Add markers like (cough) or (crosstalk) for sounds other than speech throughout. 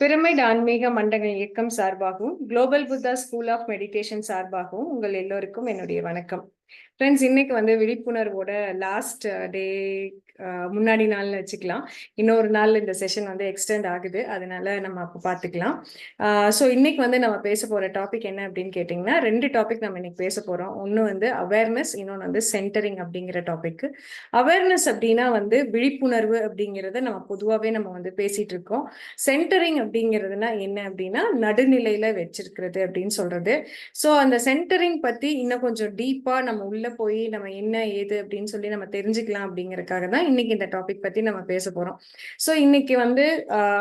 Pyramid ஆன்மீக மண்டல இயக்கம் சார்பாகவும் global Buddha school of meditation சார்பாகவும் உங்கள் எல்லோருக்கும் என்னுடைய வணக்கம். ஃப்ரெண்ட்ஸ் இன்னைக்கு வந்து விழிப்புணர்வோட லாஸ்ட் டே uh, uh, முன்னாடி நாள் வச்சுக்கலாம். இன்னொரு நாள் இந்த செஷன் வந்து எக்ஸ்டெண்ட் ஆகுது. அதனால நம்ம அப்போ பார்த்துக்கலாம் ஸோ uh, இன்னைக்கு வந்து நம்ம பேச போகிற டாபிக் என்ன அப்படின்னு கேட்டிங்கன்னா ரெண்டு டாபிக் நம்ம இன்னைக்கு பேச போகிறோம் ஒன்று வந்து அவேர்னஸ் இன்னொன்று வந்து சென்டரிங் அப்படிங்கிற டாபிக் அவேர்னஸ் அப்படின்னா வந்து விழிப்புணர்வு அப்படிங்கிறத நம்ம பொதுவாகவே நம்ம வந்து பேசிட்டு இருக்கோம். சென்டரிங் அப்படிங்கிறதுனா என்ன அப்படின்னா நடுநிலையில வச்சிருக்கிறது அப்படின்னு சொல்றது. ஸோ அந்த சென்டரிங் பத்தி இன்னும் கொஞ்சம் டீப்பா நம்ம உள்ள போய் நம்ம என்ன ஏது அப்படின்னு சொல்லி நம்ம தெரிஞ்சுக்கலாம் அப்படிங்கறதுக்காக தான் இன்னைக்கு இந்த டாபிக் பத்தி நம்ம பேச போறோம். ஸோ இன்னைக்கு வந்து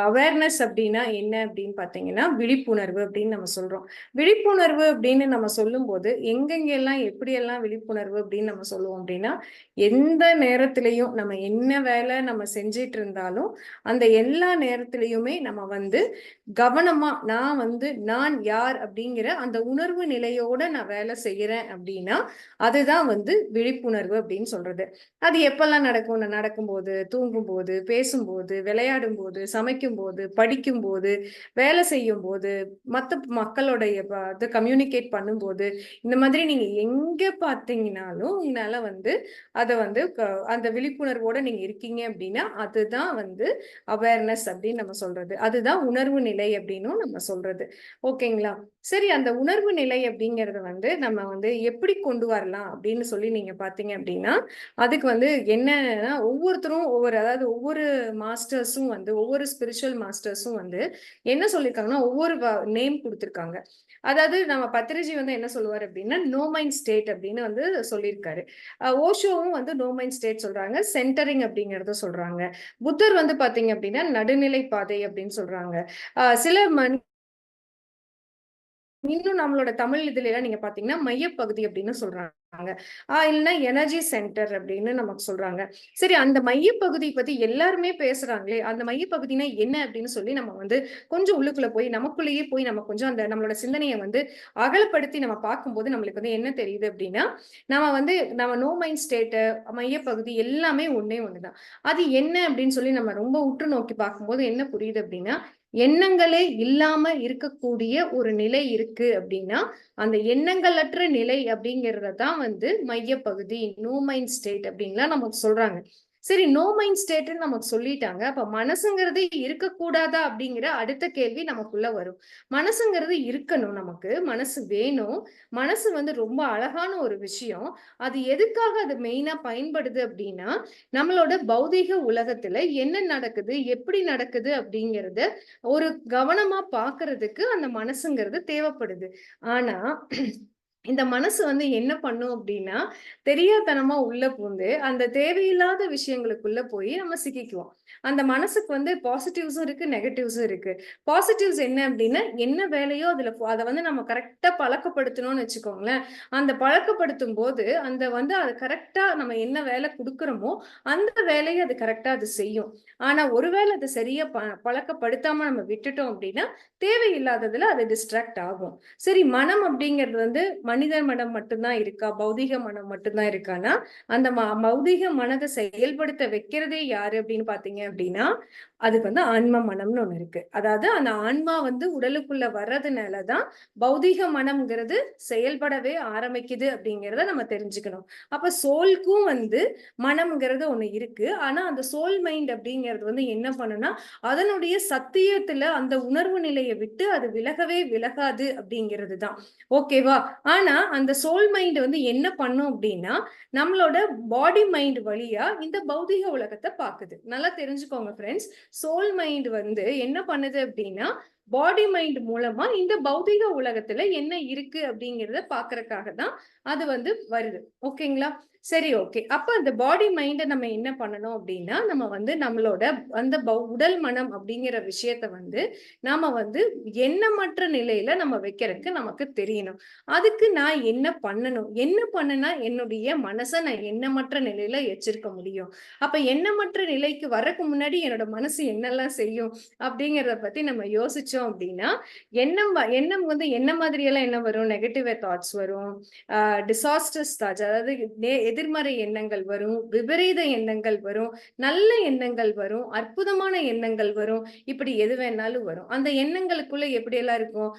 அவேர்னஸ் அப்படின்னா என்ன அப்படின்னு பாத்தீங்கன்னா விழிப்புணர்வு அப்படின்னு நம்ம சொல்றோம். விழிப்புணர்வு அப்படின்னு நம்ம சொல்லும்போது எங்கெங்கெல்லாம் எப்படியெல்லாம் விழிப்புணர்வு அப்படின்னு நம்ம சொல்லுவோம் அப்படின்னா எந்த நேரத்திலையும் நம்ம என்ன வேலை நம்ம செஞ்சிட்டு இருந்தாலும் அந்த எல்லா நேரத்திலையுமே நம்ம வந்து கவனமா நான் வந்து நான் யார் அப்படிங்கிற அந்த உணர்வு நிலையோட நான் வேலை செய்யறேன் அப்படின்னா அதுதான் வந்து விழிப்புணர்வு அப்படின்னு சொல்றது. அது எப்பெல்லாம் நடக்கும்? நடக்கும்போது தூங்கும்போது பேசும்போது விளையாடும் போது சமைக்கும் போது படிக்கும் போது வேலை செய்யும் போது மற்ற மக்களுடைய இது கம்யூனிகேட் பண்ணும்போது இந்த மாதிரி நீங்க எங்க பார்த்தீங்கன்னாலும் உங்களால வந்து அதை வந்து அந்த விழிப்புணர்வோட நீங்க இருக்கீங்க அப்படின்னா அதுதான் வந்து அவேர்னஸ் அப்படின்னு நம்ம சொல்றது. அதுதான் உணர்வு நிலை அப்படின்னும் நம்ம சொல்றது. ஓகேங்களா? சரி அந்த உணர்வு நிலை அப்படிங்கறத வந்து நம்ம வந்து எப்படி கொண்டு வரலாம் அப்படின்னு சொல்லி நீங்க பாத்தீங்க அப்படின்னா அதுக்கு வந்து என்னன்னா ஒவ்வொருத்தரும் ஒவ்வொரு அதாவது ஒவ்வொரு மாஸ்டர்ஸும் வந்து ஒவ்வொரு ஸ்பிரிச்சுவல் மாஸ்டர்ஸும் வந்து என்ன சொல்லியிருக்காங்கன்னா ஒவ்வொரு நேம் கொடுத்துருக்காங்க. அதாவது நம்ம பத்திரிஜி வந்து என்ன சொல்லுவார் அப்படின்னா நோ மைண்ட் ஸ்டேட் அப்படின்னு வந்து சொல்லியிருக்காரு. ஓஷோவும் வந்து நோ மைண்ட் ஸ்டேட் சொல்றாங்க. சென்டரிங் அப்படிங்கறத சொல்றாங்க. புத்தர் வந்து பாத்தீங்க அப்படின்னா நடுநிலை பாதை அப்படின்னு சொல்றாங்க. சில மணி இன்னும் நம்மளோட தமிழ் இதுல எல்லாம் நீங்க பாத்தீங்கன்னா மையப்பகுதி அப்படின்னு சொல்றாங்க. ஆஹ் இல்லைன்னா எனர்ஜி சென்டர் அப்படின்னு நமக்கு சொல்றாங்க. சரி அந்த மையப்பகுதி பத்தி எல்லாருமே பேசுறாங்களே அந்த மையப்பகுதினா என்ன அப்படின்னு சொல்லி நம்ம வந்து கொஞ்சம் உள்ளுக்குள்ள போய் நமக்குள்ளேயே போய் நம்ம கொஞ்சம் அந்த நம்மளோட சிந்தனையை வந்து அகலப்படுத்தி நம்ம பார்க்கும்போது நம்மளுக்கு வந்து என்ன தெரியுது அப்படின்னா நம்ம வந்து நம்ம நோ மைண்ட் ஸ்டேட்டு மையப்பகுதி எல்லாமே ஒன்னே ஒண்ணுதான். அது என்ன அப்படின்னு சொல்லி நம்ம ரொம்ப உற்று நோக்கி பார்க்கும்போது என்ன புரியுது அப்படின்னா எண்ணங்களே இல்லாம இருக்கக்கூடிய ஒரு நிலை இருக்கு அப்படின்னா அந்த எண்ணங்களற்ற நிலை அப்படிங்கறத தான் வந்து மையப்பகுதி நோ மைண்ட் ஸ்டேட் அப்படின்லாம் நமக்கு சொல்றாங்க. சரி நோ மைண்ட் ஸ்டேட்னு நமக்கு சொல்லிட்டாங்க. அப்ப மனசுங்கிறது இருக்கக்கூடாதா அப்படிங்கிற அடுத்த கேள்வி நமக்குள்ள வரும். மனசுங்கிறது இருக்கணும் நமக்கு. மனசு வேணும். மனசு வந்து ரொம்ப அழகான ஒரு விஷயம். அது எதுக்காக அது மெயினா பயன்படுது அப்படின்னா நம்மளோட பௌதீக உலகத்துல என்ன நடக்குது எப்படி நடக்குது அப்படிங்கறத ஒரு கவனமா பாக்குறதுக்கு அந்த மனசுங்கிறது தேவைப்படுது. ஆனா இந்த மனசு வந்து என்ன பண்ணும் அப்படின்னா தெரியாதனமா உள்ள பூந்து அந்த தேவையில்லாத விஷயங்களுக்குள்ள போய் நம்ம சிக்கிக்குவோம். அந்த மனசுக்கு வந்து பாசிட்டிவ்ஸும் இருக்கு நெகட்டிவ்ஸும் இருக்கு. பாசிட்டிவ்ஸ் என்ன அப்படின்னா என்ன வேலையோ அதுல அதை வந்து நம்ம கரெக்டா பழக்கப்படுத்தணும்னு வச்சுக்கோங்களேன். அந்த பழக்கப்படுத்தும் போது அந்த வந்து அது கரெக்டா நம்ம என்ன வேலை கொடுக்குறோமோ அந்த வேலையை அது கரெக்டா அது செய்யும். ஆனா ஒருவேளை அதை சரியா ப பழக்கப்படுத்தாம நம்ம விட்டுட்டோம் அப்படின்னா தேவையில்லாததுல அது டிஸ்ட்ராக்ட் ஆகும். சரி மனம் அப்படிங்கிறது வந்து மனிதர் மனம் மட்டும்தான் இருக்கா? பௌதிக மனம் மட்டும்தான் இருக்கானா? அந்த பௌதிக மனதை செயல்படுத்த வைக்கிறதே யாரு அப்படின்னு பாத்தீங்க அப்படின்னா அதுக்கு வந்து ஆன்ம மனம்னு ஒண்ணு இருக்கு. அதாவது அந்த ஆன்மா வந்து உடலுக்குள்ள வர்றதுனாலதான் பௌதிக மனம்ங்கிறது செயல்படவே ஆரம்பிக்குது அப்படிங்கிறத நம்ம தெரிஞ்சுக்கணும். அப்ப சோல்க்கும் வந்து மனம்ங்கிறது ஒண்ணு இருக்கு. ஆனா அந்த சோல் மைண்ட் அப்படிங்கிறது வந்து என்ன பண்ணுனா அதனுடைய சத்தியத்துல அந்த உணர்வு நிலையை விட்டு அது விலகவே விலகாது அப்படிங்கிறது தான் ஓகேவா? ஆனா அந்த சோல் மைண்ட் வந்து என்ன பண்ணும் அப்படின்னா நம்மளோட பாடி மைண்ட் வழியா இந்த பௌதிக உலகத்தை பாக்குது நல்லா தெரிஞ்சுக்கோங்க ஃப்ரெண்ட்ஸ் சோல் மைண்ட் வந்து என்ன பண்ணுது அப்படின்னா பாடி மைண்ட் மூலமா இந்த பௌதிக உலகத்துல என்ன இருக்கு அப்படிங்கிறத பாக்குறதுக்காக தான் அது வந்து வருது. ஓகேங்களா சரி ஓகே அப்ப அந்த பாடி மைண்டை நம்ம என்ன பண்ணணும் அப்படின்னா நம்ம வந்து நம்மளோட அந்த உடல் மனம் அப்படிங்கிற விஷயத்த வந்து நாம வந்து எண்ணமற்ற நிலையில நம்ம வைக்கிறதுக்கு நமக்கு தெரியணும். அதுக்கு நான் என்ன பண்ணணும்? என்ன பண்ணனா என்னுடைய மனசை நான் எண்ணமற்ற நிலையில வச்சிருக்க முடியும். அப்ப எண்ணமற்ற நிலைக்கு வரக்கு முன்னாடி என்னோட மனசு என்னெல்லாம் செய்யும் அப்படிங்கிறத பத்தி நம்ம யோசிச்சோம் அப்படின்னா எண்ணம் எண்ணம் வந்து என்ன மாதிரியெல்லாம் என்ன வரும்? நெகட்டிவ் தாட்ஸ் வரும். டிசாஸ்டர்ஸ் தாட்ஸ் அதாவது எதிர்மறை எண்ணங்கள் வரும் விபரீத எண்ணங்கள் வரும் நல்ல எண்ணங்கள் வரும் அற்புதமான எண்ணங்கள் வரும் இப்படி எது வேணாலும் வரும். அந்த எண்ணங்களுக்குள்ள எப்படி எல்லாம் இருக்கும்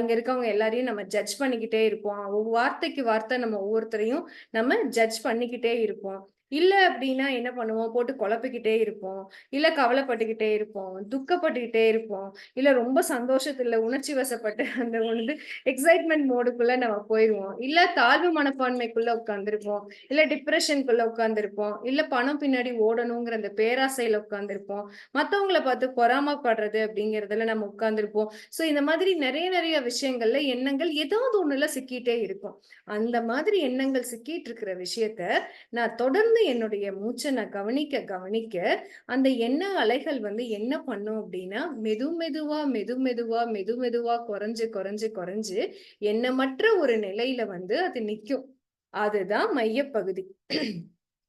இங்க இருக்கவங்க எல்லாரையும் நம்ம ஜட்ஜ் பண்ணிக்கிட்டே இருப்போம். வார்த்தைக்கு வார்த்தை நம்ம ஒவ்வொருத்தரையும் நம்ம ஜட்ஜ் பண்ணிக்கிட்டே இருப்போம். இல்ல அப்படின்னா என்ன பண்ணுவோம்? போட்டு குழப்பிக்கிட்டே இருப்போம். இல்ல கவலைப்பட்டுக்கிட்டே இருப்போம். துக்கப்பட்டுக்கிட்டே இருப்போம். இல்ல ரொம்ப சந்தோஷத்துல உணர்ச்சி வசப்பட்டு (laughs) அந்த வந்து எக்ஸைட்மெண்ட் மோடுக்குள்ள நம்ம போயிருவோம். இல்ல தாழ்வு மனப்பான்மைக்குள்ள உட்காந்துருப்போம் இல்ல டிப்ரெஷனுக்குள்ள உட்காந்துருப்போம் இல்ல பணம் பின்னாடி ஓடணுங்கிற அந்த பேராசையில உட்காந்துருப்போம் மத்தவங்கள பார்த்து பொறாமப்படுறது அப்படிங்கறதுல நம்ம உட்காந்துருப்போம் சோ இந்த மாதிரி நிறைய நிறைய விஷயங்கள்ல எண்ணங்கள் ஏதாவது ஒண்ணுல சிக்கிட்டே இருக்கும். அந்த மாதிரி எண்ணங்கள் சிக்கிட்டு இருக்கிற விஷயத்த நான் தொடர்ந்து என்னுடைய மூச்சை நான் கவனிக்க கவனிக்க அந்த எண்ண அலைகள் வந்து என்ன பண்ணும் அப்படின்னா மெது மெதுவா மெது மெதுவா மெது மெதுவா குறைஞ்சு குறைஞ்சு குறைஞ்சு எண்ணமற்ற ஒரு நிலையில வந்து அது நிக்கும். அதுதான் மையப்பகுதி.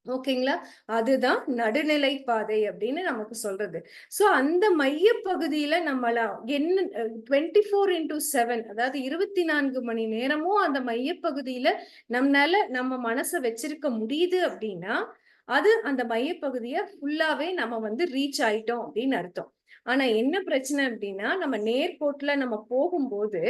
ஓகேங்களா? அதுதான் நடுநிலை பாதை அப்படின்னு நமக்கு சொல்றது. சோ அந்த மையப்பகுதியில நம்மள என்ன டுவெண்ட்டி ஃபோர் இன்டூ செவன் அதாவது இருபத்தி நான்கு மணி நேரமும் அந்த மையப்பகுதியில நம்மளால நம்ம மனசை வச்சிருக்க முடியுது அப்படின்னா அது அந்த மையப்பகுதிய ஃபுல்லாவே நம்ம வந்து ரீச் ஆயிட்டோம் அப்படின்னு அர்த்தம். ஆனா என்ன பிரச்சனை அப்படின்னா நம்ம நேர்கோட்டுல நம்ம போகும்போது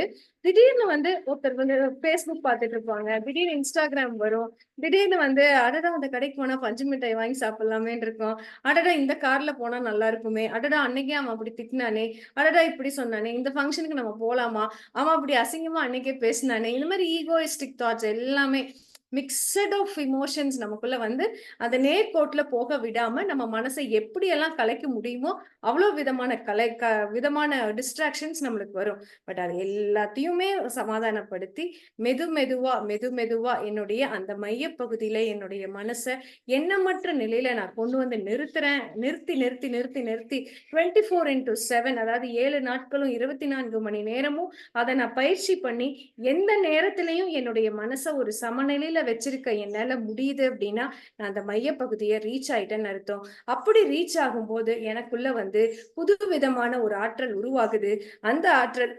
திடீர்னு வந்து ஒருத்தர் வந்து ஃபேஸ்புக் பார்த்துட்டு இருப்பாங்க. திடீர்னு இன்ஸ்டாகிராம் வரும். திடீர்னு வந்து அடடா அந்த கடைக்கு போனா பஞ்சு மிட்டாய் வாங்கி சாப்பிடலாமேன்னு இருக்கோம். அடடா இந்த கார்ல போனா நல்லா இருக்குமே. அடடா அன்னைக்கே அவன் அப்படி திட்டினானே. அடடா இப்படி சொன்னானே. இந்த ஃபங்க்ஷனுக்கு நம்ம போலாமா? அவன் அப்படி அசிங்கமா அன்னைக்கே பேசினானே. இந்த மாதிரி ஈகோயிஸ்டிக் தாட்ஸ் எல்லாமே மிக்சட் ஆஃப் இமோஷன்ஸ் நமக்குள்ள வந்து அந்த நேர்கோட்டுல போக விடாம நம்ம மனசை எப்படியெல்லாம் கலைக்க முடியுமோ அவ்வளோ விதமான கலை க விதமான டிஸ்ட்ராக்ஷன்ஸ் நம்மளுக்கு வரும். பட் அது எல்லாத்தையுமே சமாதானப்படுத்தி மெது மெதுவா மெது மெதுவா என்னுடைய அந்த மையப்பகுதியில என்னுடைய மனசை எண்ணமற்ற நிலையில நான் கொண்டு வந்து நிறுத்துறேன். நிறுத்தி நிறுத்தி நிறுத்தி நிறுத்தி டுவெண்ட்டி ஃபோர் இன்டூ செவன் அதாவது ஏழு நாட்களும் இருபத்தி நான்கு மணி நேரமும் அதை நான் பயிற்சி பண்ணி எந்த நேரத்திலையும் என்னுடைய மனசை ஒரு சமநிலையில வச்சிருக்க என்னால முடியுது அப்படின்னா நான் அந்த மையப்பகுதியை ரீச் ஆயிட்டேன்னு அர்த்தம். அப்படி ரீச் ஆகும்போது எனக்குள்ள வந்து புது விதமான ஒரு ஆற்றல் உருவாகுது. அந்த ஆற்றல்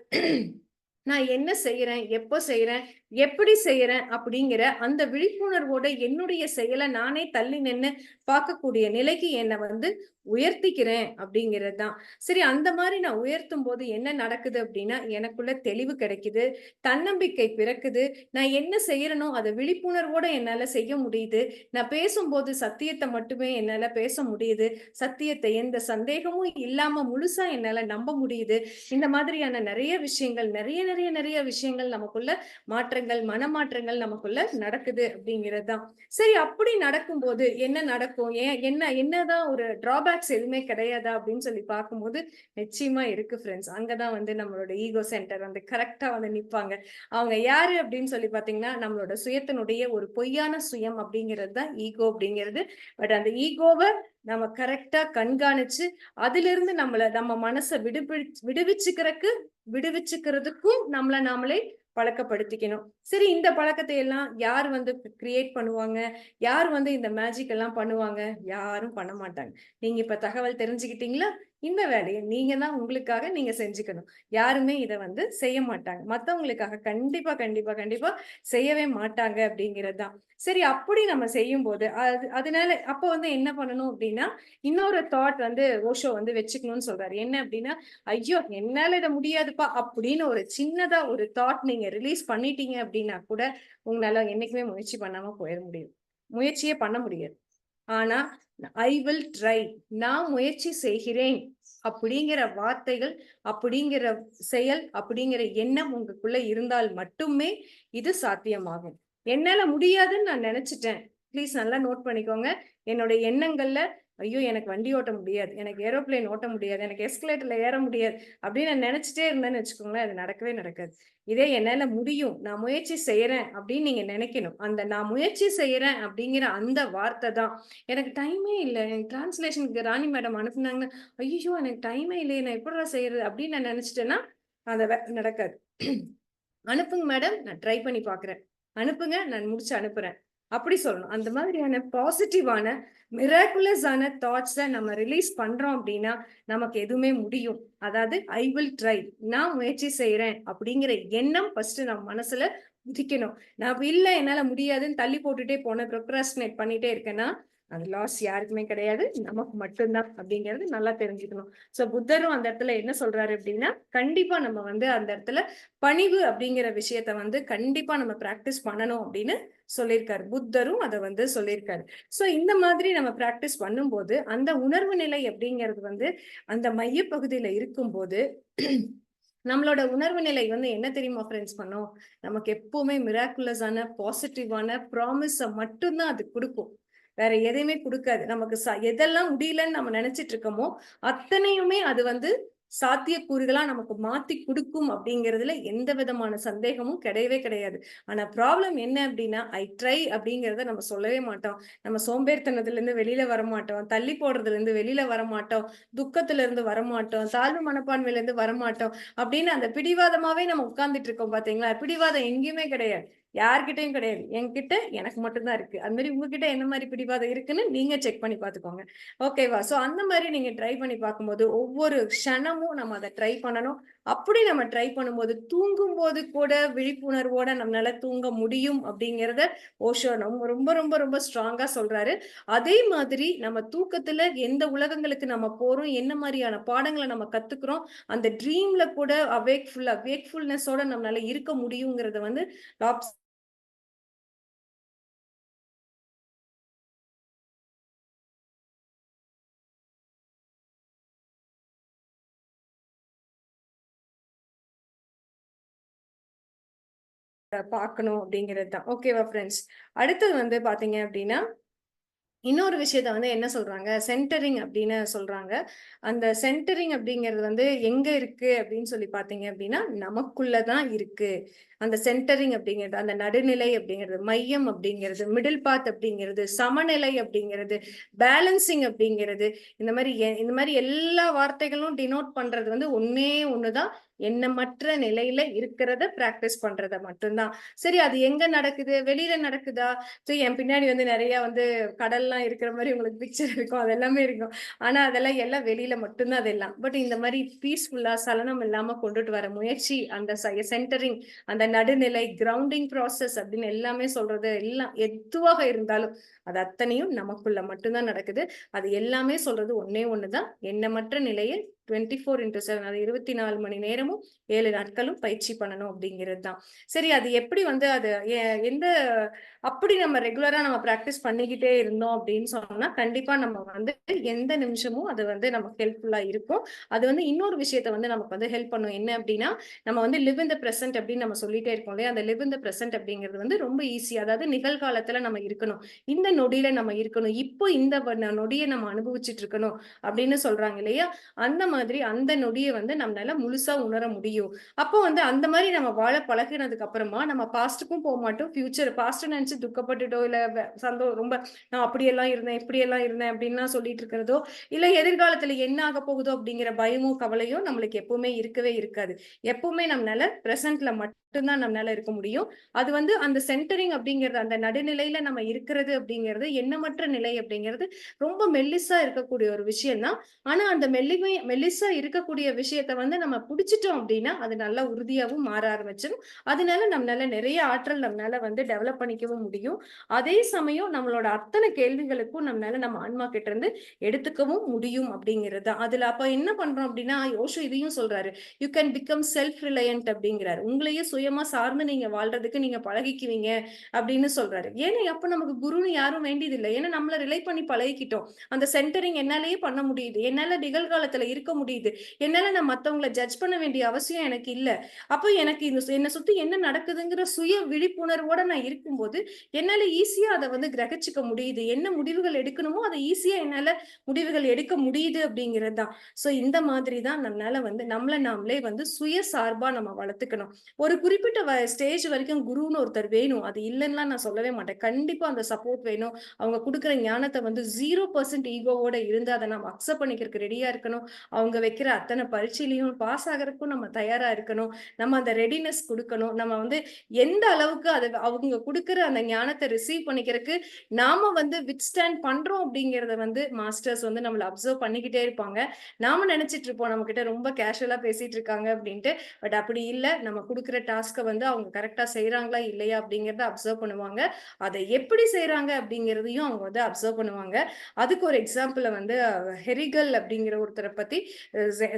நான் என்ன செய்யறேன் எப்போ செய்யறேன் எப்படி செய்யறேன் அப்படிங்கிற அந்த விழிப்புணர்வோட என்னுடைய செயலை நானே தள்ளி நின்று பார்க்கக்கூடிய நிலைக்கு என்னை வந்து உயர்த்திக்கிறேன் அப்படிங்கிறது தான் சரி அந்த மாதிரி நான் உயர்த்தும் போது என்ன நடக்குது அப்படின்னா எனக்குள்ள தெளிவு கிடைக்குது தன்னம்பிக்கை பிறக்குது. நான் என்ன செய்யறனோ அதை விழிப்புணர்வோட என்னால செய்ய முடியுது. நான் பேசும்போது சத்தியத்தை மட்டுமே என்னால பேச முடியுது. சத்தியத்தை எந்த சந்தேகமும் இல்லாம முழுசா என்னால நம்ப முடியுது. இந்த மாதிரியான நிறைய விஷயங்கள் நிறைய நிறைய நிறைய விஷயங்கள் நமக்குள்ள மாற்ற மாற்றங்கள் மனமாற்றங்கள் நமக்குள்ள நடக்குது அப்படிங்கறதுதான். சரி அப்படி நடக்கும்போது என்ன நடக்கும்? ஏன் என்ன என்னதான் ஒரு டிராபேக்ஸ் எதுவுமே கிடையாதா அப்படின்னு சொல்லி பார்க்கும்போது நிச்சயமா இருக்கு ஃப்ரெண்ட்ஸ் அங்கதான் வந்து நம்மளோட ஈகோ சென்டர் வந்து கரெக்டா வந்து நிப்பாங்க. அவங்க யாரு அப்படின்னு சொல்லி பாத்தீங்கன்னா நம்மளோட சுயத்தினுடைய ஒரு பொய்யான சுயம் அப்படிங்கிறது தான் ஈகோ அப்படிங்கிறது. பட் அந்த ஈகோவை நம்ம கரெக்டா கண்காணிச்சு அதுல இருந்து நம்மள நம்ம மனசை விடுபி விடுவிச்சுக்கிறதுக்கு விடுவிச்சுக்கிறதுக்கும் நம்மள நாமளே பழக்கப்படுத்திக்கணும். சரி இந்த பழக்கத்தை எல்லாம் யார் வந்து கிரியேட் பண்ணுவாங்க? யார் வந்து இந்த மேஜிக் எல்லாம் பண்ணுவாங்க? யாரும் பண்ண மாட்டாங்க. நீங்க இப்ப தகவல் தெரிஞ்சுக்கிட்டீங்களா? இந்த வேலையை நீங்க தான் உங்களுக்காக நீங்க செஞ்சுக்கணும். யாருமே இதை வந்து செய்ய மாட்டாங்க. மத்தவங்களுக்காக கண்டிப்பா கண்டிப்பா கண்டிப்பா செய்யவே மாட்டாங்க அப்படிங்கிறது தான். சரி அப்படி நம்ம செய்யும் போது அது அதனால அப்போ வந்து என்ன பண்ணணும் அப்படின்னா இன்னொரு தாட் வந்து ஓஷோ வந்து வச்சுக்கணும்னு சொல்றாரு. என்ன அப்படின்னா ஐயோ என்னால இதை முடியாதுப்பா அப்படின்னு ஒரு சின்னதா ஒரு தாட் நீங்க ரிலீஸ் பண்ணிட்டீங்க அப்படின்னா கூட உங்களால என்னைக்குமே முயற்சி பண்ணாம போயிட முடியும். முயற்சியே பண்ண முடியாது. ஆனா ஐ வில் ட்ரை நான் முயற்சி செய்கிறேன். அப்படிங்கிற வார்த்தைகள் அப்படிங்கிற செயல் அப்படிங்கிற எண்ணம் உங்களுக்குள்ள இருந்தால் மட்டுமே இது சாத்தியமாகும். என்னால முடியாதுன்னு நான் நினைச்சிட்டேன். ப்ளீஸ் நல்லா நோட் பண்ணிக்கோங்க. என்னோட எண்ணங்கள்ல ஐயோ எனக்கு வண்டி ஓட்ட முடியாது. எனக்கு ஏரோப்ளேன் ஓட்ட முடியாது. எனக்கு எஸ்கலேட்டர்ல ஏற முடியாது. அப்படின்னு நான் நினைச்சிட்டே இருந்தேன்னு வச்சுக்கோங்களேன் அது நடக்கவே நடக்காது. இதே என்னால முடியும். நான் முயற்சி செய்யறேன் அப்படின்னு நீங்க நினைக்கணும். அந்த நான் முயற்சி செய்யறேன் அப்படிங்கிற அந்த வார்த்தை தான். எனக்கு டைமே இல்லை. எனக்கு டிரான்ஸ்லேஷனுக்கு ராணி மேடம் அனுப்புனாங்கன்னா ஐயோ எனக்கு டைமே இல்லையே. நான் எப்படா செய்யறது அப்படின்னு நான் நினைச்சிட்டேன்னா அந்த நடக்காது. அனுப்புங்க மேடம் நான் ட்ரை பண்ணி பாக்குறேன். அனுப்புங்க. நான் முடிச்சு அனுப்புறேன். அப்படி சொல்லணும். அந்த மாதிரியான பாசிட்டிவான மிராக்குலஸான தாட்ஸை நம்ம ரிலீஸ் பண்றோம் அப்படின்னா நமக்கு எதுவுமே முடியும். அதாவது ஐ வில் ட்ரை நான் முயற்சி செய்யறேன் அப்படிங்கிற எண்ணம் ஃபர்ஸ்ட் நம்ம மனசுல உதிக்கணும். நான் இல்லை என்னால முடியாதுன்னு தள்ளி போட்டுட்டே போன ப்ரொக்ராஸ்டினேட் பண்ணிட்டே இருக்கேன்னா அது லாஸ் யாருக்குமே கிடையாது. நமக்கு மட்டும்தான் அப்படிங்கிறது நல்லா தெரிஞ்சுக்கணும். சோ புத்தரும் அந்த இடத்துல என்ன சொல்றாரு அப்படின்னா கண்டிப்பா நம்ம வந்து அந்த இடத்துல பணிவு அப்படிங்கிற விஷயத்த வந்து கண்டிப்பா நம்ம பிராக்டிஸ் பண்ணணும் அப்படின்னு சொல்லியிருக்காரு. புத்தரும் அதை வந்து சொல்லியிருக்காரு. சோ இந்த மாதிரி நம்ம பிராக்டிஸ் பண்ணும்போது அந்த உணர்வு நிலை அப்படிங்கிறது வந்து அந்த மையப்பகுதியில இருக்கும்போது நம்மளோட உணர்வு நிலை வந்து என்ன தெரியுமா ஃப்ரெண்ட்ஸ் பண்ணோம்? நமக்கு எப்பவுமே மிராக்குலஸான பாசிட்டிவான ப்ராமிஸை மட்டும்தான் அது கொடுக்கும். வேற எதையுமே கொடுக்காது. நமக்கு எதெல்லாம் முடியலன்னு நம்ம நினைச்சிட்டு இருக்கோமோ அத்தனையுமே அது வந்து சாத்தியக்கூறுகளா நமக்கு மாத்தி கொடுக்கும் அப்படிங்கிறதுல எந்த விதமான சந்தேகமும் கிடையவே கிடையாது. ஆனா ப்ராப்ளம் என்ன அப்படின்னா ஐ ட்ரை அப்படிங்கிறத நம்ம சொல்லவே மாட்டோம். நம்ம சோம்பேறித்தனத்துல இருந்து வெளியில வர மாட்டோம் தள்ளி போடுறதுல இருந்து வெளியில வர மாட்டோம் துக்கத்துல இருந்து வர மாட்டோம் தாழ்வு மனப்பான்மையில இருந்து வர மாட்டோம் அப்படின்னு அந்த பிடிவாதமாவே நம்ம உட்கார்ந்துட்டு இருக்கோம் பாத்தீங்களா? பிடிவாதம் எங்கேயுமே கிடையாது. யார்கிட்டையும் கிடையாது. என்கிட்ட எனக்கு மட்டும்தான் இருக்கு. அது மாதிரி உங்ககிட்ட என்ன மாதிரி பிடிவாதம் இருக்குன்னு நீங்க செக் பண்ணி பாத்துக்கோங்க ஓகேவா சோ அந்த மாதிரி நீங்க ட்ரை பண்ணி பார்க்கும்போது ஒவ்வொரு க்ஷணமும் நம்ம அதை ட்ரை பண்ணணும். அப்படி நம்ம ட்ரை பண்ணும்போது தூங்கும் போது கூட விழிப்புணர்வோட நம்மளால தூங்க முடியும் அப்படிங்கிறத ஓஷோ நம்ம ரொம்ப ரொம்ப ரொம்ப ஸ்ட்ராங்கா சொல்றாரு. அதே மாதிரி நம்ம தூக்கத்துல எந்த உலகங்களுக்கு நம்ம போறோம் என்ன மாதிரியான பாடங்களை நம்ம கத்துக்கிறோம் அந்த ட்ரீம்ல கூட அவேக்ஃபுல் அவேக்ஃபுல்னஸோட நம்மளால இருக்க முடியுங்கிறத வந்து டாப் பார்க்கணும் அப்படிங்கிறது தான். ஓகேவா ஃப்ரெண்ட்ஸ் அடுத்தது வந்து பார்த்தீங்க அப்படின்னா இன்னொரு விஷயத்த வந்து என்ன சொல்றாங்க? சென்டரிங் அப்படின்னு சொல்றாங்க. அந்த சென்டரிங் அப்படிங்கிறது வந்து எங்க இருக்கு அப்படின்னு சொல்லி பாத்தீங்க அப்படின்னா நமக்குள்ளதான் இருக்கு. அந்த சென்டரிங் அப்படிங்கிறது அந்த நடுநிலை அப்படிங்கிறது மையம் அப்படிங்கிறது மிடில் பாத் அப்படிங்கிறது சமநிலை அப்படிங்கிறது பேலன்சிங் அப்படிங்கிறது இந்த மாதிரி இந்த மாதிரி எல்லா வார்த்தைகளும் டினோட் பண்றது வந்து ஒன்னே ஒண்ணுதான். எண்ணமற்ற நிலையில இருக்கிறத பிராக்டிஸ் பண்றத மட்டும்தான். சரி அது எங்க நடக்குது? வெளியில நடக்குதா? ஸோ என் பின்னாடி வந்து நிறைய வந்து கடல்லாம் இருக்கிற மாதிரி உங்களுக்கு பிக்சர் இருக்கும். அது எல்லாமே இருக்கும். ஆனா அதெல்லாம் எல்லாம் வெளியில மட்டும்தான் அதெல்லாம் பட் இந்த மாதிரி பீஸ்ஃபுல்லா சலனம் இல்லாம கொண்டுட்டு வர முயற்சி அந்த சென்டரிங் அந்த நடுநிலை கிரவுண்டிங் ப்ராசஸ் அப்படின்னு எல்லாமே சொல்றது எல்லாம் எதுவாக இருந்தாலும் அது அத்தனையும் நமக்குள்ள மட்டும்தான் நடக்குது. அது எல்லாமே சொல்றது ஒன்னே ஒண்ணுதான். எண்ணமற்ற நிலையில் டுவெண்ட்டி ஃபோர் இன்டூ செவன் அது இருபத்தி நாலு மணி நேரமும் ஏழு நாட்களும் பயிற்சி பண்ணணும் அப்படிங்கிறது தான் சரி அது எப்படி வந்து அது எந்த அப்படி நம்ம ரெகுலரா நம்ம ப்ராக்டிஸ் பண்ணிக்கிட்டே இருந்தோம் அப்படின்னு சொன்னா கண்டிப்பா நம்ம வந்து எந்த நிமிஷமும் அது வந்து நமக்கு ஹெல்ப்ஃபுல்லா இருக்கும். அது வந்து இன்னொரு விஷயத்த வந்து நமக்கு வந்து ஹெல்ப் பண்ணும். என்ன அப்படின்னா நம்ம வந்து லிவ் இந்த பிரசன்ட் அப்படின்னு நம்ம சொல்லிட்டே இருக்கோம் இல்லையா? அந்த லிவ் இந்த பிரசன்ட் அப்படிங்கிறது வந்து ரொம்ப ஈஸி அதாவது நிகழ்காலத்துல நம்ம இருக்கணும். இந்த நொடியில நம்ம இருக்கணும். இப்போ இந்த நொடியை நம்ம அனுபவிச்சுட்டு இருக்கணும் அப்படின்னு சொல்றாங்க இல்லையா? அந்த மாதிரி அந்த நொடியை வந்து நம்மளால முழுசா உணர முடியும். அப்போ வந்து அந்த மாதிரி நம்ம வாழ பழகினதுக்கு அப்புறமா நம்ம பாஸ்டுக்கும் போக மாட்டோம். ஃபியூச்சர் பாஸ்ட் நினைச்சு துக்கப்பட்டுட்டோ இல்ல சந்தோ ரொம்ப நான் அப்படியெல்லாம் இருந்தேன் இப்படியெல்லாம் இருந்தேன் அப்படின்லாம் சொல்லிட்டு இருக்கிறதோ இல்ல எதிர்காலத்துல என்ன ஆக போகுதோ அப்படிங்கிற பயமோ கவலையோ நம்மளுக்கு எப்பவுமே இருக்கவே இருக்காது. எப்பவுமே நம்மளால பிரசன்ட்ல மட்டும் மட்டும்தான் நம்மளால இருக்க முடியும். அது வந்து அந்த சென்டரிங் அப்படிங்கிறது அந்த நடுநிலையில நம்ம இருக்கிறது அப்படிங்கிறது எண்ணமற்ற நிலை அப்படிங்கிறது ரொம்ப மெல்லிசா இருக்கக்கூடிய ஒரு விஷயம் தான் ஆனா அந்த மெல்லிமை மெல்லிசா இருக்கக்கூடிய விஷயத்த வந்து நம்ம பிடிச்சிட்டோம் அப்படின்னா அது நல்லா உறுதியாகவும் மாற ஆரம்பிச்சிடும் அதனால நம்மளால நிறைய ஆற்றல் நம்மளால வந்து டெவலப் பண்ணிக்கவும் முடியும். அதே சமயம் நம்மளோட அத்தனை கேள்விகளுக்கும் நம்மளால நம்ம ஆன்மா கிட்ட இருந்து எடுத்துக்கவும் முடியும் அப்படிங்கிறது. அதுல அப்ப என்ன பண்றோம் அப்படின்னா யோசோ இதையும் சொல்றாரு. You can become self reliant அப்படிங்கிறாரு. உங்களையே சுய சுயமா சார்ந்து நீங்க வாழ்றதுக்கு நீங்க பழகிக்குவீங்க அப்படின்னு சொல்றாரு. ஏன்னா அப்ப நமக்கு குருன்னு யாரும் வேண்டியது இல்லை ஏன்னா நம்மள ரிலை பண்ணி பழகிக்கிட்டோம். அந்த சென்டரிங் என்னாலேயே பண்ண முடியுது. என்னால நிகழ்காலத்துல இருக்க முடியுது. என்னால நான் மத்தவங்களை ஜட்ஜ் பண்ண வேண்டிய அவசியம் எனக்கு இல்ல. அப்போ எனக்கு இந்த என்னை சுத்தி என்ன நடக்குதுங்கிற சுய விழிப்புணர்வோட நான் இருக்கும்போது என்னால ஈஸியா அதை வந்து கிரகிச்சுக்க முடியுது. என்ன முடிவுகள் எடுக்கணுமோ அதை ஈஸியா என்னால முடிவுகள் எடுக்க முடியுது அப்படிங்கிறது தான். இந்த மாதிரி தான் நம்மளால வந்து நம்மள நாமளே வந்து சுய சார்பா நம்ம வளர்த்துக்கணும். ஒரு குறிப்பிட்ட வ ஸ்டேஜ் வரைக்கும் குருன்னு ஒருத்தர் வேணும். அது இல்லைன்னா நான் சொல்லவே மாட்டேன். கண்டிப்பா அந்த சப்போர்ட் வேணும். அவங்க கொடுக்குற ஞானத்தை வந்து ஜீரோ பர்சன்ட் ஈகோவோட இருந்து அதை நம்ம அக்செப்ட் பண்ணிக்கிறதுக்கு ரெடியா இருக்கணும். அவங்க வைக்கிற அத்தனை பரீட்சையிலையும் பாஸ் ஆகிறதுக்கும் நம்ம தயாரா இருக்கணும். நம்ம அந்த ரெடினஸ் கொடுக்கணும் நம்ம வந்து எந்த அளவுக்கு அதை அவங்க கொடுக்குற அந்த ஞானத்தை ரிசீவ் பண்ணிக்கிறதுக்கு நாம வந்து வித்ஸ்டாண்ட் பண்றோம் அப்படிங்கிறத வந்து மாஸ்டர்ஸ் வந்து நம்மள அப்சர்வ் பண்ணிக்கிட்டே இருப்பாங்க. நாம நினைச்சிட்டு இருப்போம் நம்ம கிட்ட ரொம்ப கேஷுவலா பேசிட்டு இருக்காங்க அப்படின்ட்டு. பட் அப்படி இல்லை நம்ம குடுக்குற டாஸ்க்க வந்து அவங்க கரெக்டாக செய்றாங்களா, இல்லையா அப்படிங்கிறத அப்சர்வ் பண்ணுவாங்க. அதை எப்படி செய்கிறாங்க அப்படிங்கிறதையும் அவங்க வந்து அப்சர்வ் பண்ணுவாங்க. அதுக்கு ஒரு எக்ஸாம்பிளை வந்து ஹெரிகல் அப்படிங்கிற ஒருத்தரை பத்தி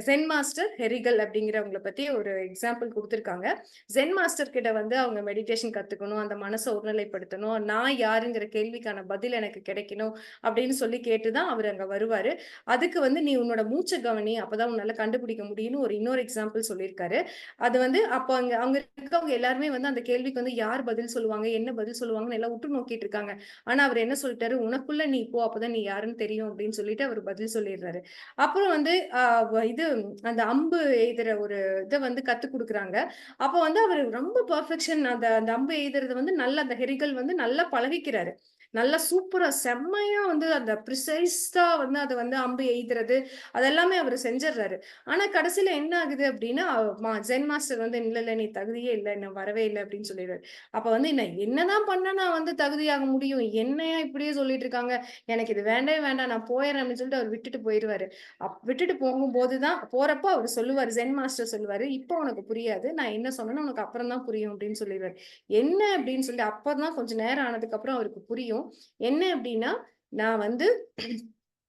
சென் மாஸ்டர் ஹெரிகல் அப்படிங்கிறவங்கள பத்தி ஒரு எக்ஸாம்பிள் கொடுத்துருக்காங்க சென் மாஸ்டர் கிட்ட வந்து அவங்க மெடிடேஷன் கத்துக்கணும். அந்த மனசை ஒருநிலைப்படுத்தணும். நான் யாருங்கிற கேள்விக்கான பதில் எனக்கு கிடைக்கணும் அப்படின்னு சொல்லி கேட்டு தான் அவர் அங்கே வருவார் அதுக்கு வந்து நீ உன்னோட மூச்ச கவனி. அப்போதான் உன்னால கண்டுபிடிக்க முடியும்னு ஒரு இன்னொரு எக்ஸாம்பிள் சொல்லியிருக்காரு. அது வந்து அப்போ அங்க அவங்க இருக்கவங்க எல்லாருமே வந்து அந்த கேள்விக்கு வந்து யார் பதில் சொல்லுவாங்க? என்ன பதில் சொல்லுவாங்கன்னு எல்லாம் உற்று நோக்கிட்டு இருக்காங்க. ஆனா அவரு என்ன சொல்லிட்டாரு, "உனக்குள்ள நீ போ. அப்பதான் நீ யாருன்னு தெரியும்." அப்படின்னு சொல்லிட்டு அவர் பதில் சொல்லிடுறாரு. அப்புறம் வந்து இது அந்த அம்பு எய்துற ஒரு இதை வந்து கத்து கொடுக்குறாங்க அப்ப வந்து அவர் ரொம்ப பர்ஃபெக்ஷன் அந்த அந்த அம்பு எய்துறது வந்து நல்ல அந்த ஹெரிகள் வந்து நல்லா பழகிக்கிறாரு. நல்லா சூப்பரா செம்மையா வந்து அந்த ப்ரிசைஸா வந்து அதை வந்து அம்பு எய்துறது, அதெல்லாமே அவர் செஞ்சிடுறாரு ஆனா கடைசியில என்ன ஆகுது அப்படின்னா, மா ஜென் மாஸ்டர் வந்து "இல்ல, இல்ல நீ தகுதியே இல்லை இன்னும் வரவே இல்லை அப்படின்னு சொல்லிடுறாரு அப்ப வந்து நான் என்னதான் பண்ண நான் வந்து தகுதியாக முடியும்? என்னையா இப்படியே சொல்லிட்டு இருக்காங்க? எனக்கு இது வேண்டவே வேண்டாம். நான் போயிடுறேன் அப்படின்னு சொல்லிட்டு அவர் விட்டுட்டு போயிருவாரு. அப் விட்டுட்டு போகும்போது தான் போறப்ப அவர் சொல்லுவாரு. ஜென் மாஸ்டர் சொல்லுவாரு, இப்போ உனக்கு புரியாது. நான் என்ன சொன்னேன்னு உனக்கு அப்புறம் தான் புரியும்." அப்படின்னு சொல்லிடுவாரு என்ன அப்படின்னு சொல்லி அப்பதான் கொஞ்சம் நேரம் ஆனதுக்கு அப்புறம் அவருக்கு புரியும். என்ன அப்படின்னா, நான் வந்து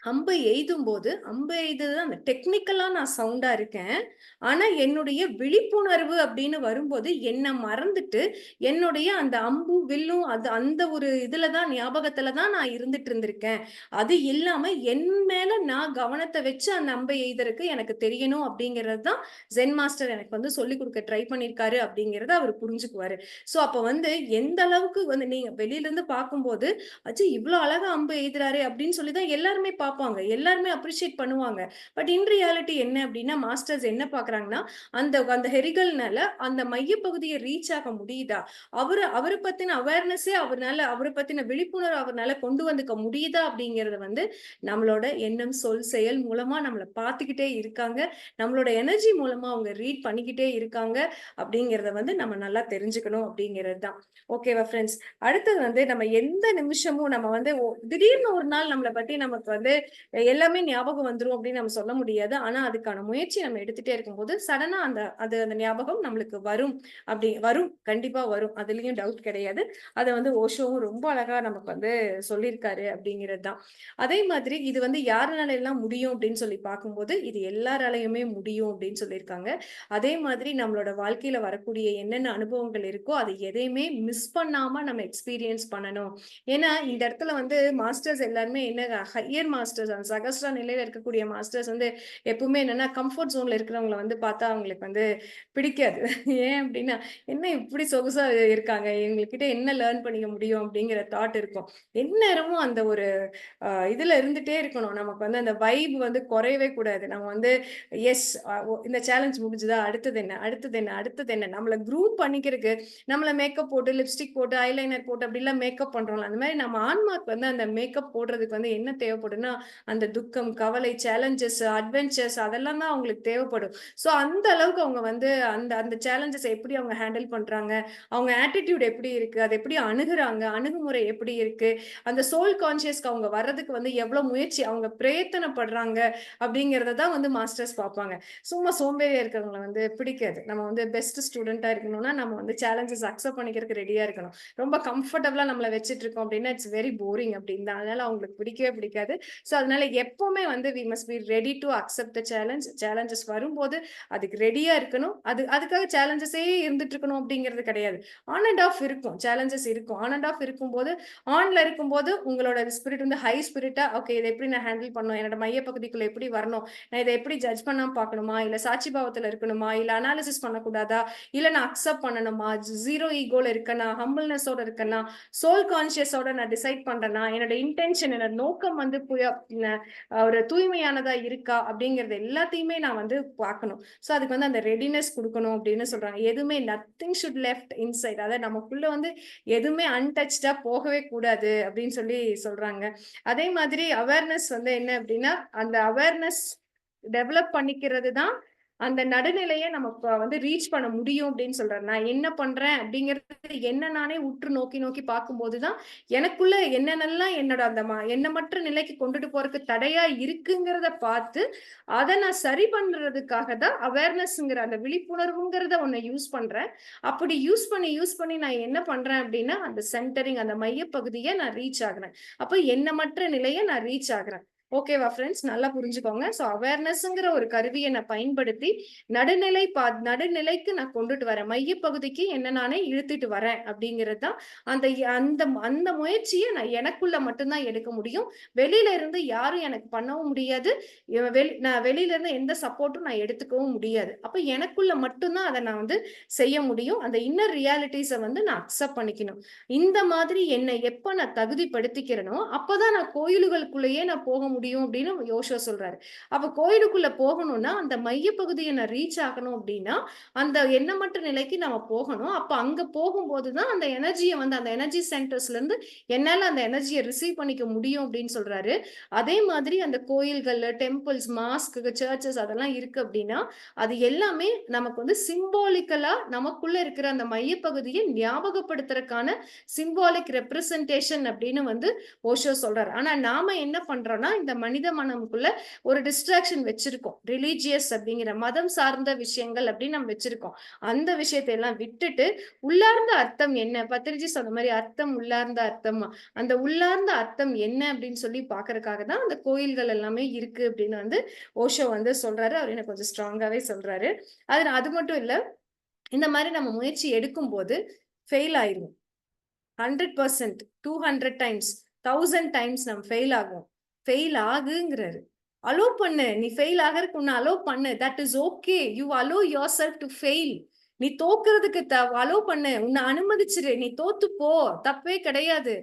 அம்பு எய்தும்போது, அம்பு எய்தது அந்த டெக்னிக்கலா நான் சவுண்டா இருக்கேன். ஆனா என்னுடைய விழிப்புணர்வு அப்படின்னு வரும்போது, என்னை மறந்துட்டு, என்னுடைய அந்த அம்பும், வில்லும் அது அந்த ஒரு இதுல தான் ஞாபகத்துல தான் நான் இருந்துட்டு இருந்திருக்கேன். அது இல்லாம என் மேல நான் கவனத்தை வச்சு அந்த அம்பை எய்தறக்கு எனக்கு தெரியணும் அப்படிங்கிறது தான் ஜென் மாஸ்டர் எனக்கு வந்து சொல்லிக் கொடுக்க ட்ரை பண்ணியிருக்காரு அப்படிங்கிறத அவர் புரிஞ்சுக்குவாரு. ஸோ அப்ப வந்து எந்த அளவுக்கு வந்து நீங்க வெளியில இருந்து பார்க்கும்போது, அச்சு இவ்வளவு அழகா அம்பு எய்துறாரு அப்படின்னு சொல்லி தான் எல்லாருமே பார்ப்பாங்க. எல்லாருமே அப்ரிஷியேட் பண்ணுவாங்க. பட் இன் ரியாலிட்டி என்ன அப்படின்னா, மாஸ்டர்ஸ் என்ன பார்க்குறாங்கன்னா, அந்த அந்த ஹெரிகல்னால அந்த மையப்பகுதியை ரீச் ஆக முடியுதா? அவரு அவரை பத்தின அவேர்னஸே அவர்னால அவரை பத்தின விழிப்புணர்வு அவர்னால கொண்டு வந்துக்க முடியுதா? அப்படிங்கிறத வந்து நம்மளோட எண்ணம், சொல், செயல் மூலமா நம்மளை பார்த்துக்கிட்டே இருக்காங்க. நம்மளோட எனர்ஜி மூலமா அவங்க ரீட் பண்ணிக்கிட்டே இருக்காங்க. அப்படிங்கிறத வந்து நம்ம நல்லா தெரிஞ்சுக்கணும் அப்படிங்கிறது தான். ஓகேவா ஃப்ரெண்ட்ஸ் அடுத்தது வந்து நம்ம எந்த நிமிஷமும் நம்ம வந்து திடீர்னு ஒரு நாள் நம்மளை பத்தி நமக்கு வந்து எல்லாமே ஞாபகம் வந்துரும் அப்படின்னு நம்ம சொல்ல முடியாது. ஆனா அதுக்கான முயற்சி நம்ம எடுத்துட்டே இருக்கும்போது, சடனா அந்த அது அந்த ஞாபகம் நம்மளுக்கு வரும். அப்படி வரும். கண்டிப்பா வரும். அதுலயும் டவுட் கிடையாது. அத வந்து ஓஷோவும் ரொம்ப அழகா நமக்கு வந்து சொல்லியிருக்காரு அப்படிங்கிறது தான். அதே மாதிரி இது வந்து யாருனால எல்லாம் முடியும் அப்படின்னு சொல்லி பார்க்கும்போது, இது எல்லாராலையுமே முடியும் அப்படின்னு சொல்லியிருக்காங்க. அதே மாதிரி நம்மளோட வாழ்க்கையில வரக்கூடிய என்னென்ன அனுபவங்கள் இருக்கோ, அது எதையுமே மிஸ் பண்ணாம நம்ம எக்ஸ்பீரியன்ஸ் பண்ணணும். ஏன்னா இந்த இடத்துல வந்து மாஸ்டர்ஸ் எல்லாருமே என்ன ஹையர் மாஸ்டர் மாஸ்டர்ஸ் அந்த சகஸ்ரா நிலையில இருக்கக்கூடிய மாஸ்டர்ஸ் வந்து எப்பவுமே என்னன்னா, கம்ஃபோர்ட் ஜோன்ல இருக்கிறவங்கள வந்து பார்த்தா அவங்களுக்கு வந்து பிடிக்காது. ஏன் அப்படின்னா, "என்ன இப்படி சொகுசா இருக்காங்க? எங்ககிட்ட என்ன லேர்ன் பண்ணிக்க முடியும்?" அப்படிங்கிற தாட் இருக்கும். எந்நேரமும் அந்த ஒரு இதுல இருந்துட்டே இருக்கணும். நமக்கு வந்து அந்த வைப் வந்து குறையவே கூடாது. நம்ம வந்து எஸ் இந்த சேலஞ்ச் முடிஞ்சுதா? அடுத்தது என்ன? அடுத்தது என்ன? அடுத்தது என்ன? நம்மள குரூப் பண்ணிக்கிறதுக்கு நம்மள மேக்கப் போட்டு, லிப்ஸ்டிக் போட்டு, ஐலைனர் போட்டு அப்படிலாம் மேக்கப் பண்றோம்ல. அந்த மாதிரி நம்ம ஆன்மாக்கு வந்து அந்த மேக்கப் போடுறதுக்கு வந்து என்ன தேவைப்படும்னா, அந்த துக்கம், கவலை, சேலஞ்சஸ், அட்வென்ச்சர்ஸ் அதெல்லாம் தான் அவங்களுக்கு தேவைப்படும். ஸோ அந்த அளவுக்கு அவங்க வந்து அந்த அந்த சேலஞ்சஸ் எப்படி அவங்க ஹேண்டில் பண்றாங்க? அவங்க ஆட்டிடியூட் எப்படி இருக்கு? அத எப்படி அணுகுறாங்க? அணுகுமுறை எப்படி இருக்கு? அந்த சோல் கான்ஷியஸ்க்கு அவங்க வர்றதுக்கு வந்து எவ்வளோ முயற்சி அவங்க பிரயத்தனப்படுறாங்க அப்படிங்கிறத தான் வந்து மாஸ்டர்ஸ் பார்ப்பாங்க. சும்மா சோம்பேறியா இருக்கிறவங்கள வந்து பிடிக்காது. நம்ம வந்து பெஸ்ட் ஸ்டூடெண்ட்டா இருக்கணும்னா, நம்ம வந்து சேலஞ்சஸ் அக்செப்ட் பண்ணிக்கிறதுக்கு ரெடியா இருக்கணும். ரொம்ப கம்ஃபர்டபுளா நம்மள வச்சுட்டு இருக்கோம் அப்படின்னா, இட்ஸ் வெரி போரிங் அப்படின்னு அதனால அவங்களுக்கு பிடிக்கவே பிடிக்காது. ஸோ ஸோ அதனால எப்பவுமே வந்து we must be ready to accept the challenge. Challenges வரும்போது அதுக்கு ரெடியா இருக்கணும். அது அதுக்காக சேலஞ்சஸே இருந்துட்டு இருக்கணும் அப்படிங்கிறது கிடையாது. ஆன் அண்ட் ஆஃப் இருக்கும். சேலஞ்சஸ் இருக்கும். ஆன் அண்ட் ஆஃப் இருக்கும்போது, ஆன்ல இருக்கும்போது உங்களோட ஸ்பிரிட் வந்து ஹை ஸ்பிரிட்டா ஓகே இதை எப்படி நான் ஹேண்டில் பண்ணணும்? என்னோட மையப்பகுதிக்குள்ள எப்படி வரணும்? நான் இதை எப்படி ஜட்ஜ் பண்ணாம பார்க்கணுமா? இல்ல சாட்சி பாவத்துல இருக்கணுமா? இல்ல அனாலிசிஸ் பண்ணக்கூடாதா? இல்ல நான் அக்செப்ட் பண்ணணுமா? ஜீரோ ஈகோல இருக்கனா? ஹம்பிள்னஸோட இருக்கனா? சோல் கான்சியஸோட நான் டிசைட் பண்றேனா? என்னோட இன்டென்ஷன் என்னோட நோக்கம் வந்து புயா ஒரு தூய்மையானதா இருக்கா அப்படிங்கறது எல்லாத்தையுமே நான் வந்து பார்க்கணும். ஸோ அதுக்கு வந்து அந்த ரெடினஸ் கொடுக்கணும் அப்படின்னு சொல்றாங்க. எதுவுமே நத்திங் ஷுட் லெஃப்ட் இன்சைட் அதாவது நமக்குள்ள வந்து எதுவுமே அன்டச்சா போகவே கூடாது அப்படின்னு சொல்லி சொல்றாங்க. அதே மாதிரி அவேர்னஸ் வந்து என்ன அப்படின்னா அந்த அவேர்னஸ் டெவலப் பண்ணிக்கிறது தான் அந்த நடுநிலையை நம்ம வந்து ரீச் பண்ண முடியும் அப்படின்னு சொல்றேன். நான் என்ன பண்றேன் அப்படிங்கிறது என்ன நானே உற்று நோக்கி நோக்கி பார்க்கும்போதுதான் எனக்குள்ள என்னென்னலாம் என்னோட அந்த ம- எண்ணமற்ற நிலைக்கு கொண்டுட்டு போறதுக்கு தடையா இருக்குங்கிறத பார்த்து அதை நான் சரி பண்றதுக்காக தான் அவேர்னஸ்ங்கிற அந்த விழிப்புணர்வுங்கிறத ஒன்னு யூஸ் பண்றேன். அப்படி யூஸ் பண்ணி யூஸ் பண்ணி நான் என்ன பண்றேன் அப்படின்னா அந்த சென்டரிங் அந்த மையப்பகுதியை நான் ரீச் ஆகுறேன். அப்போ எண்ணமற்ற நிலையை நான் ரீச் ஆகுறேன். ஓகேவா ஃப்ரெண்ட்ஸ் நல்லா புரிஞ்சுக்கோங்க. ஸோ அவேர்னஸ்ங்கிற ஒரு கருவியை நான் பயன்படுத்தி நடுநிலை பா நடுநிலைக்கு நான் கொண்டுட்டு வரேன். மையப்பகுதிக்கு என்ன நானே இழுத்துட்டு வரேன் அப்படிங்கிறது தான் அந்த அந்த அந்த முயற்சியை நான் எனக்குள்ள மட்டும்தான் எடுக்க முடியும். வெளியில இருந்து யாரும் எனக்கு பண்ணவும் முடியாது. வெளி நான் வெளியில இருந்து எந்த சப்போர்ட்டும் நான் எடுத்துக்கவும் முடியாது. அப்போ எனக்குள்ள மட்டும்தான் அதை நான் வந்து செய்ய முடியும். அந்த இன்னர் ரியாலிட்டிஸை வந்து நான் அக்செப்ட் பண்ணிக்கணும். இந்த மாதிரி என்னை எப்போ நான் தகுதிப்படுத்திக்கிறேனோ அப்போதான் நான் கோயில்களுக்குள்ளேயே நான் போக முடியும். அப்படின்னு யோசுவா சொல்றாரு. அப்ப கோயிலுக்குள்ள போகணும்னா அந்த மையப்பகுதியை நான் ரீச் ஆகணும் அப்படின்னா அந்த எண்ணமற்ற நிலைக்கு நம்ம போகணும். அப்ப அங்க போகும்போதுதான் அந்த எனர்ஜியை வந்து அந்த எனர்ஜி சென்டர்ஸ்ல இருந்து என்னால அந்த எனர்ஜியை ரிசீவ் பண்ணிக்க முடியும் அப்படின்னு சொல்றாரு. அதே மாதிரி அந்த கோயில்கள் டெம்பிள்ஸ் மாஸ்க் சர்ச்சஸ் அதெல்லாம் இருக்கு அப்படின்னா அது எல்லாமே நமக்கு வந்து சிம்பாலிக்கலா நமக்குள்ள இருக்கிற அந்த மையப்பகுதியை ஞாபகப்படுத்துறதுக்கான சிம்பாலிக் ரெப்ரசன்டேஷன் அப்படின்னு வந்து ஓஷோ சொல்றாரு. ஆனா நாம என்ன பண்றோம்னா இந்த மனித மனமுக்குள்ள ஒரு டிஸ்ட்ராக்ஷன் வச்சிருக்கோம். ரிலீஜியஸ் அப்படிங்கிற மதம் சார்ந்த விஷயங்கள் அப்படின்னு நம்ம வச்சிருக்கோம். அந்த விஷயத்தை எல்லாம் விட்டுட்டு உள்ளார்ந்த அர்த்தம் என்ன? பத்திரிஜி சொன்ன மாதிரி அர்த்தம் உள்ளார்ந்த அர்த்தமா? அந்த உள்ளார்ந்த அர்த்தம் என்ன அப்படின்னு சொல்லி பாக்குறதுக்காக தான் அந்த கோயில்கள் எல்லாமே இருக்கு அப்படின்னு வந்து ஓஷோ வந்து சொல்றாரு. அவர் எனக்கு கொஞ்சம் ஸ்ட்ராங்காவே சொல்றாரு. அது அது மட்டும் இல்ல இந்த மாதிரி நம்ம முயற்சி எடுக்கும்போது ஃபெயில் ஆயிரும். Hundred percent two hundred times thousand times நம்ம ஃபெயில் ஆகும். ஃபெயில் ஆகுங்கிறாரு. அலோ பண்ணு. நீ ஃபெயில் ஆகிறதுக்கு உன்னை அலோ பண்ணு. That is okay you allow yourself to fail நீ தோக்குறதுக்கு த அலோ பண்ணு. உன்னை அனுமதிச்சிரு. நீ தோத்து போ. தப்பே கிடையாது.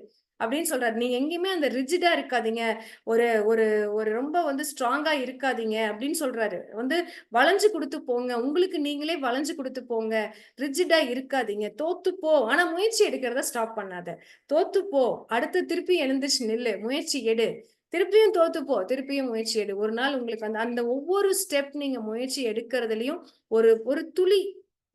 அப்படின்னு சொல்றாரு. நீங்க எங்கேயுமே அந்த ரிஜிடா இருக்காதீங்க. ஒரு ஒரு ஒரு ரொம்ப வந்து ஸ்ட்ராங்கா இருக்காதீங்க அப்படின்னு சொல்றாரு. வந்து வளைஞ்சு கொடுத்து போங்க. உங்களுக்கு நீங்களே வளைஞ்சு கொடுத்து போங்க. ரிஜிடா இருக்காதீங்க. தோத்து போ. ஆனா முயற்சி எடுக்கிறத ஸ்டாப் பண்ணாத. தோத்து போ. அடுத்து திருப்பி எழுந்துச்சு நில்லு. முயற்சி எடு. திருப்பியும் தோத்துப்போ திருப்பியும் முயற்சி எடு. ஒரு நாள் உங்களுக்கு அந்த அந்த ஒவ்வொரு ஸ்டெப் நீங்க முயற்சி எடுக்கிறதுலயும் ஒரு ஒரு துளி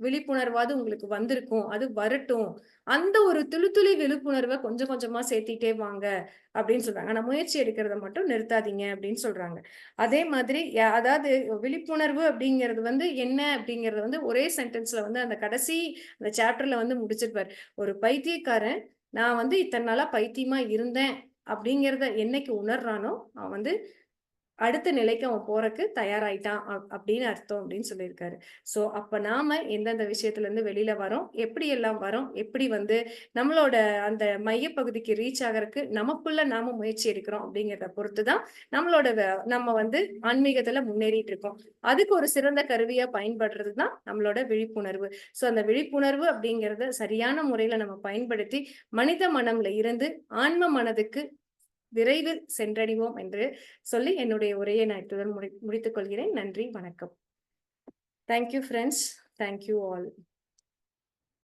விழிப்புணர்வாது உங்களுக்கு வந்திருக்கும். அது வரட்டும். அந்த ஒரு துளி துளி விழிப்புணர்வை கொஞ்சம் கொஞ்சமா சேர்த்திட்டே வாங்க அப்படின்னு சொல்றாங்க. ஆனா முயற்சி எடுக்கிறத மட்டும் நிறுத்தாதீங்க அப்படின்னு சொல்றாங்க. அதே மாதிரி அதாவது விழிப்புணர்வு அப்படிங்கிறது வந்து என்ன அப்படிங்கறது வந்து ஒரே சென்டென்ஸ்ல வந்து அந்த கடைசி அந்த சாப்டர்ல வந்து முடிச்சிருப்பார். ஒரு பைத்தியக்காரன் நான் வந்து இத்தனை நாளா பைத்தியமா இருந்தேன். அப்படிங்கிறத என்னைக்கு உணர்றானோ அவன் வந்து அடுத்த நிலைக்கு அவன் போறக்கு தயாராயிட்டான் அப்- அப்படின்னு அர்த்தம் அப்படின்னு சொல்லியிருக்காரு. ஸோ அப்ப நாம எந்தெந்த விஷயத்துல இருந்து வெளியில வரோம் எப்படி எல்லாம் வரோம் எப்படி வந்து நம்மளோட அந்த மையப்பகுதிக்கு ரீச் ஆகிறதுக்கு நமக்குள்ள நாம முயற்சி எடுக்கிறோம் அப்படிங்கிறத பொறுத்துதான் நம்மளோட வ- நம்ம வந்து ஆன்மீகத்துல முன்னேறிட்டு இருக்கோம் அதுக்கு ஒரு சிறந்த கருவியா பயன்படுறது தான் நம்மளோட விழிப்புணர்வு. ஸோ அந்த விழிப்புணர்வு அப்படிங்கிறத சரியான முறையில நம்ம பயன்படுத்தி மனித மனம்ல இருந்து ஆன்ம மனதுக்கு விரைவில் சென்றடைவோம் என்று சொல்லி என்னுடைய உரையை நான் இத்துடன் முடி முடித்துக் கொள்கிறேன். நன்றி வணக்கம். Thank you friends thank you all